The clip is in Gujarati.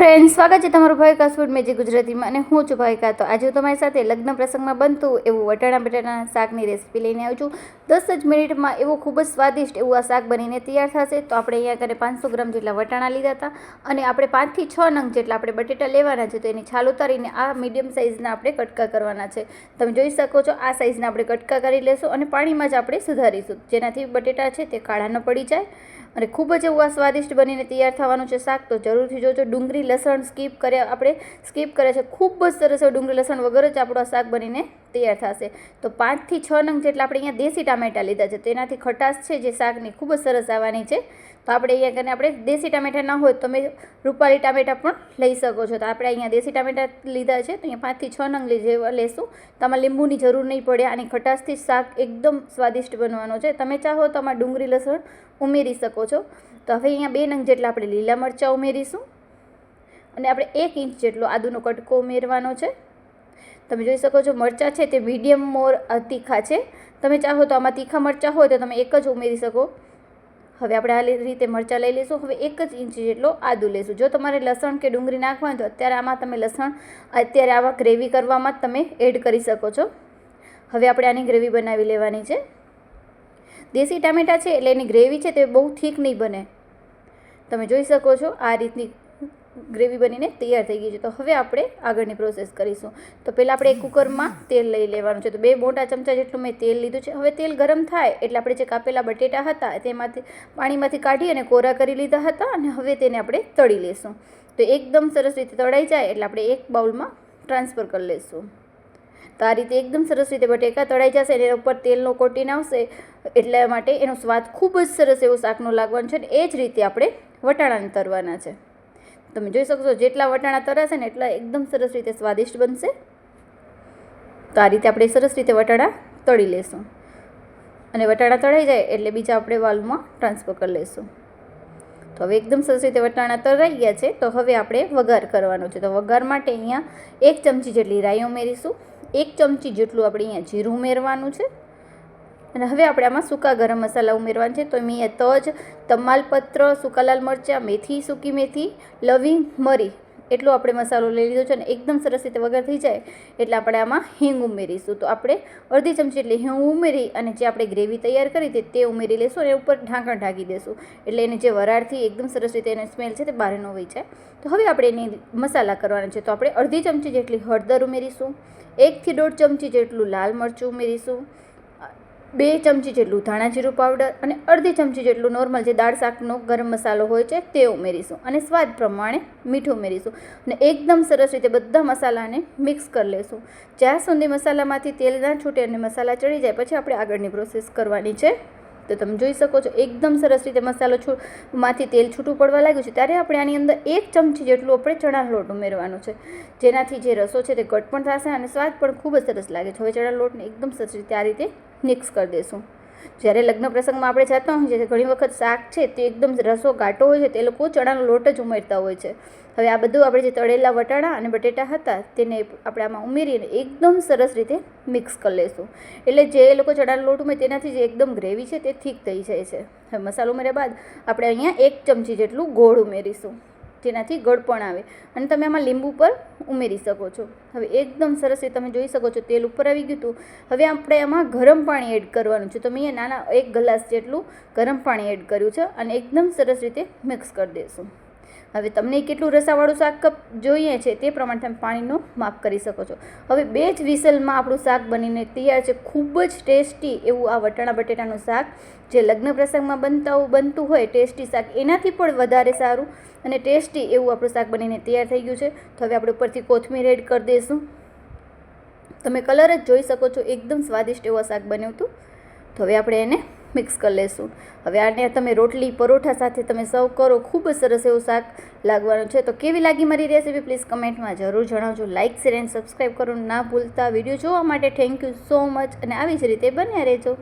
ફ્રેન્ડ સ્વાગત છે તમારું ભાવિકા ફૂડ મેજી ગુજરાતીમાં અને હું છું ભાવિકા તો આજે હું તમારી સાથે લગ્ન પ્રસંગમાં બનતું એવું વટાણા બટાટાના શાકની રેસીપી લઈને આવું છું. દસ જ મિનિટમાં એવું ખૂબ જ સ્વાદિષ્ટ એવું આ શાક બનીને તૈયાર થશે. તો આપણે અહીંયા કરે પાંચસો ગ્રામ જેટલા વટાણા લીધા હતા અને આપણે પાંચથી છ નંગ જેટલા આપણે બટેટા લેવાના છે. તો એની છાલ ઉતારીને આ મીડિયમ સાઇઝના આપણે કટકા કરવાના છે. તમે જોઈ શકો છો આ સાઇઝના આપણે કટકા કરી લેશું અને પાણીમાં જ આપણે સુધારીશું. જેનાથી બટેટા છે તે કાળા ન પડી જાય. અને ખૂબ જ એવું આ સ્વાદિષ્ટ બનીને તૈયાર થવાનું છે શાક, તો જરૂરથી જોજો. ડુંગળી લસણ સ્કીપ કર્યા, આપણે સ્કીપ કરે છે. ખૂબ જ સરસ ડુંગળી લસણ વગર જ આપણું આ શાક બનીને તૈયાર થશે. તો પાંચથી છ નંગ જેટલા આપણે અહીંયા દેશી ટામેટાં લીધા છે તેનાથી ખટાશ છે જે શાકની ખૂબ જ સરસ આવવાની છે. તો આપણે અહીંયા કરીને આપણે દેશી ટામેટાં ના હોય તો તમે રૂપાળી ટામેટાં પણ લઈ શકો છો. તો આપણે અહીંયા દેશી ટામેટાં લીધા છે, તો અહીંયા પાંચથી છ નંગ લીધે લેશું. તમારે લીંબુની જરૂર નહીં પડે, આની ખટાશથી શાક એકદમ સ્વાદિષ્ટ બનવાનો છે. તમે ચાહો તો આમાં ડુંગળી, લસણ ઉમેરી શકો છો. તો હવે અહીંયા બે નંગ જેટલા આપણે લીલા મરચાં ઉમેરીશું. અને આપણે એક ઇંચ જેટલો આદુનો કટકો ઉમેરવાનો છે. તમે જોઈ શકો છો મરચાં છે તે મીડિયમ મોર તીખા છે. તમે ચાહો તો આમાં તીખા મરચાં હોય તો તમે એક જ ઉમેરી શકો. હવે આપણે આ રીતે મરચાં લઈ લઈશું. હવે એક જ ઇંચ જેટલો આદુ લઈશું. જો તમારે લસણ કે ડુંગળી નાખવાનું તો અત્યારે આમાં તમે લસણ, અત્યારે આવા ગ્રેવી કરવામાં જ તમે એડ કરી શકો છો. હવે આપણે આની ગ્રેવી બનાવી લેવાની છે. દેશી ટામેટાં છે એટલે એની ગ્રેવી છે તે બહુ થીક નહીં બને. તમે જોઈ શકો છો આ રીતની ગ્રેવી બનીને તૈયાર થઈ ગઈ છે. તો હવે આપણે આગળની પ્રોસેસ કરીશું. તો પહેલાં આપણે એક કુકરમાં તેલ લઈ લેવાનું છે. તો બે મોટા ચમચા જેટલું મેં તેલ લીધું છે. હવે તેલ ગરમ થાય એટલે આપણે જે કાપેલા બટેટા હતા તેમાંથી પાણીમાંથી કાઢી અને કોરા કરી લીધા હતા અને હવે તેને આપણે તળી લેશું. તો એકદમ સરસ રીતે તળાઈ જાય એટલે આપણે એક બાઉલમાં ટ્રાન્સફર કરી લઈશું તો આ રીતે એકદમ સરસ રીતે બટેકા તળાઈ જશે અને ઉપર તેલનો કોટીન આવશે એટલા માટે એનો સ્વાદ ખૂબ જ સરસ એવો શાકનો લાગવાનો છે અને એ જ રીતે આપણે વટાણાને તરવાના છે. તમે જોઈ શકશો જેટલા વટાણા તરાશે ને એટલા એકદમ સરસ રીતે સ્વાદિષ્ટ બનશે. તો આ રીતે આપણે સરસ રીતે વટાણા તળી લેશું. અને વટાણા તળાઈ જાય એટલે બીજા આપણે વાલમાં ટ્રાન્સફર કરી લઈશું તો હવે એકદમ સરસ રીતે વટાણા તળાઈ ગયા છે, તો હવે આપણે વઘાર કરવાનો છે. તો વઘાર માટે અહીંયા એક ચમચી જેટલી રાઈ ઉમેરીશું, એક ચમચી જેટલું આપણે અહીંયા જીરું ઉમેરવાનું છે. અને હવે આપણે આમાં સૂકા ગરમ મસાલા ઉમેરવાના છે. તો મેં એ તજ, તમાલપત્ર સૂકા લાલ મરચાં, મેથી, સૂકી મેથી, લવિંગ, મરી એટલો આપણે મસાલો લઈ લીધો છે અને એકદમ સરસ રીતે વગર થઈ જાય એટલે આપણે આમાં હિંગ ઉમેરીશું. તો આપણે અડધી ચમચી એટલે હિંગ ઉમેરી અને જે આપણે ગ્રેવી તૈયાર કરી હતી તે ઉમેરી લઈશું અને ઉપર ઢાંકણ ઢાંકી દઈશું એટલે એને જે વરાળથી એકદમ સરસ રીતે એને સ્મેલ છે તે બહાર ન વહી જાય. તો હવે આપણે એની મસાલા કરવાના છે. તો આપણે અડધી ચમચી જેટલી હળદર ઉમેરીશું, એકથી દોઢ ચમચી જેટલું લાલ મરચું ઉમેરીશું બે ચમચી જેટલું ધાણા જીરું પાવડર અને અડધી ચમચી જેટલું નોર્મલ જે દાળ શાકનો ગરમ મસાલો હોય છે તે ઉમેરીશું અને સ્વાદ પ્રમાણે મીઠું ઉમેરીશું અને એકદમ સરસ રીતે બધા મસાલાને મિક્સ કરી લઈશું જ્યાં સુધી મસાલામાંથી તેલ ના છૂટે અને મસાલા ચડી જાય, પછી આપણે આગળની પ્રોસેસ કરવાની છે. તો તમે જોઈ શકો છો, એકદમ સરસ રીતે મસાલો માંથી તેલ છૂટું પડવા લાગ્યું છે. ત્યારે આપણે આની અંદર એક ચમચી જેટલું આપણે ચણાનો લોટ ઉમેરવાનો છે. જેનાથી જે રસો છે તે ઘટ પણ થશે અને સ્વાદ પણ ખૂબ જ સરસ લાગે છે. હવે ચણા લોટને એકદમ સરસ રીતે આ રીતે મિક્સ કરી દઈશું જ્યારે લગ્ન પ્રસંગમાં આપણે જતા હોઈએ છીએ, ઘણી વખત શાક છે તે એકદમ રસો ઘાટો હોય છે, તે લોકો ચણાનો લોટ જ ઉમેરતા હોય છે. હવે આ બધું આપણે જે તળેલા વટાણા અને બટેટા હતા, તેને આપણે આમાં ઉમેરીને એકદમ સરસ રીતે મિક્સ કરી લઈશું એટલે જે લોકો ચણાનો લોટ ઉમેરે તેનાથી જે એકદમ ગ્રેવી છે તે થીક થઈ જાય છે. હવે મસાલો ઉમેર્યા બાદ આપણે અહીંયા એક ચમચી જેટલું ગોળ ઉમેરીશું. જેનાથી ગળપણ આવે અને તમે આમાં લીંબુ પર ઉમેરી શકો છો. હવે એકદમ સરસ એ તમે જોઈ શકો છો, તેલ ઉપર આવી ગયું હતું. હવે આપણે આમાં ગરમ પાણી એડ કરવાનું છે. તો મેં નાના એક ગ્લાસ જેટલું ગરમ પાણી એડ કર્યું છે અને એકદમ સરસ રીતે મિક્સ કરી દઈશું. હવે તમને કેટલું રસાવાળું શાક કપ જોઈએ છે તે પ્રમાણે તમે પાણીનો માપ કરી શકો છો. હવે બે જ વિસલમાં આપણું શાક બનીને તૈયાર છે. ખૂબ જ ટેસ્ટી એવું આ વટાણા બટેટાનું શાક. જે લગ્ન પ્રસંગમાં બનતા બનતું હોય ટેસ્ટી શાક, એનાથી પણ વધારે સારું અને ટેસ્ટી એવું આપણું શાક બનીને તૈયાર થઈ ગયું છે. તો હવે આપણે ઉપરથી કોથમીર એડ કરી દઈશું તમે કલર જ જોઈ શકો છો. એકદમ સ્વાદિષ્ટ એવો શાક બન્યું હતું. તો હવે આપણે એને મિક્સ કરી લેશું. હવે આને તમે રોટલી, પરોઠા સાથે તમે સર્વ કરો. ખૂબ જ સરસ એવું શાક લાગવાનું છે. તો કેવી લાગી મારી રેસીપી પ્લીઝ કમેન્ટમાં જરૂર જણાવજો. લાઇક શેર એન્ડ સબસ્ક્રાઈબ કરવાનું ના ભૂલતા. વીડિયો જોવા માટે થેન્ક યુ સો મચ અને આવી જ રીતે બન્યા રહેજો.